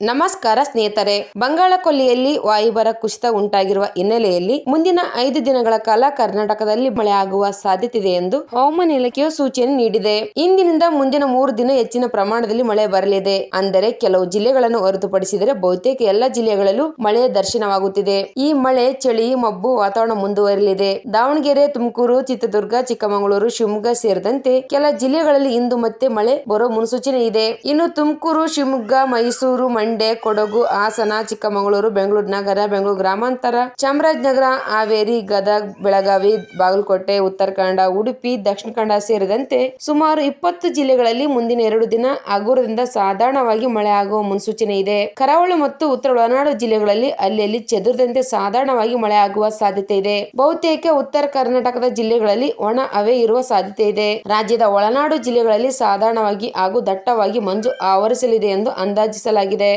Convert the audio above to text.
ನಮಸ್ಕಾರ ಸ್ನೇಹಿತರೆ, ಬಂಗಾಳಕೊಲ್ಲಿಯಲ್ಲಿ ವಾಯುಭಾರ ಕುಸಿತ ಉಂಟಾಗಿರುವ ಹಿನ್ನೆಲೆಯಲ್ಲಿ ಮುಂದಿನ ಐದು ದಿನಗಳ ಕಾಲ ಕರ್ನಾಟಕದಲ್ಲಿ ಮಳೆ ಆಗುವ ಸಾಧ್ಯತೆ ಇದೆ ಎಂದು ಹವಾಮಾನ ಇಲಾಖೆಯು ಸೂಚನೆ ನೀಡಿದೆ. ಇಂದಿನಿಂದ ಮುಂದಿನ ಮೂರು ದಿನ ಹೆಚ್ಚಿನ ಪ್ರಮಾಣದಲ್ಲಿ ಮಳೆ ಬರಲಿದೆ. ಅಂದರೆ ಕೆಲವು ಜಿಲ್ಲೆಗಳನ್ನು ಹೊರತುಪಡಿಸಿದರೆ ಬಹುತೇಕ ಎಲ್ಲ ಜಿಲ್ಲೆಗಳಲ್ಲೂ ಮಳೆಯ ದರ್ಶನವಾಗುತ್ತಿದೆ. ಈ ಮಳೆ, ಚಳಿ, ಮಬ್ಬು ವಾತಾವರಣ ಮುಂದುವರಿಯಲಿದೆ. ದಾವಣಗೆರೆ, ತುಮಕೂರು, ಚಿತ್ರದುರ್ಗ, ಚಿಕ್ಕಮಗಳೂರು, ಶಿವಮೊಗ್ಗ ಸೇರಿದಂತೆ ಕೆಲ ಜಿಲ್ಲೆಗಳಲ್ಲಿ ಇಂದು ಮತ್ತೆ ಮಳೆ ಬರೋ ಮುನ್ಸೂಚನೆ ಇದೆ. ಇನ್ನು ತುಮಕೂರು, ಶಿವಮೊಗ್ಗ, ಮೈಸೂರು ಮಂಡ್ಯ ಕೊಡಗು, ಹಾಸನ, ಚಿಕ್ಕಮಗಳೂರು, ಬೆಂಗಳೂರು ನಗರ, ಬೆಂಗಳೂರು ಗ್ರಾಮಾಂತರ, ಚಾಮರಾಜನಗರ, ಹಾವೇರಿ, ಗದಗ, ಬೆಳಗಾವಿ, ಬಾಗಲಕೋಟೆ ಉತ್ತರ ಕನ್ನಡ ಉಡುಪಿ, ದಕ್ಷಿಣ ಕನ್ನಡ ಸೇರಿದಂತೆ ಸುಮಾರು ಇಪ್ಪತ್ತು ಜಿಲ್ಲೆಗಳಲ್ಲಿ ಮುಂದಿನ ಎರಡು ದಿನ ಹಗುರದಿಂದ ಸಾಧಾರಣವಾಗಿ ಮಳೆ ಆಗುವ ಮುನ್ಸೂಚನೆ ಇದೆ. ಕರಾವಳಿ ಮತ್ತು ಉತ್ತರ ಒಳನಾಡು ಜಿಲ್ಲೆಗಳಲ್ಲಿ ಅಲ್ಲಲ್ಲಿ ಚದುರದಂತೆ ಸಾಧಾರಣವಾಗಿ ಮಳೆ ಆಗುವ ಸಾಧ್ಯತೆ ಇದೆ. ಬಹುತೇಕ ಉತ್ತರ ಕರ್ನಾಟಕದ ಜಿಲ್ಲೆಗಳಲ್ಲಿ ಒಣ ಹವೆ ಇರುವ ಸಾಧ್ಯತೆ ಇದೆ. ರಾಜ್ಯದ ಒಳನಾಡು ಜಿಲ್ಲೆಗಳಲ್ಲಿ ಸಾಧಾರಣವಾಗಿ ಹಾಗೂ ದಟ್ಟವಾಗಿ ಮಂಜು ಆವರಿಸಲಿದೆ ಎಂದು ಅಂದಾಜಿಸಲಾಗಿದೆ.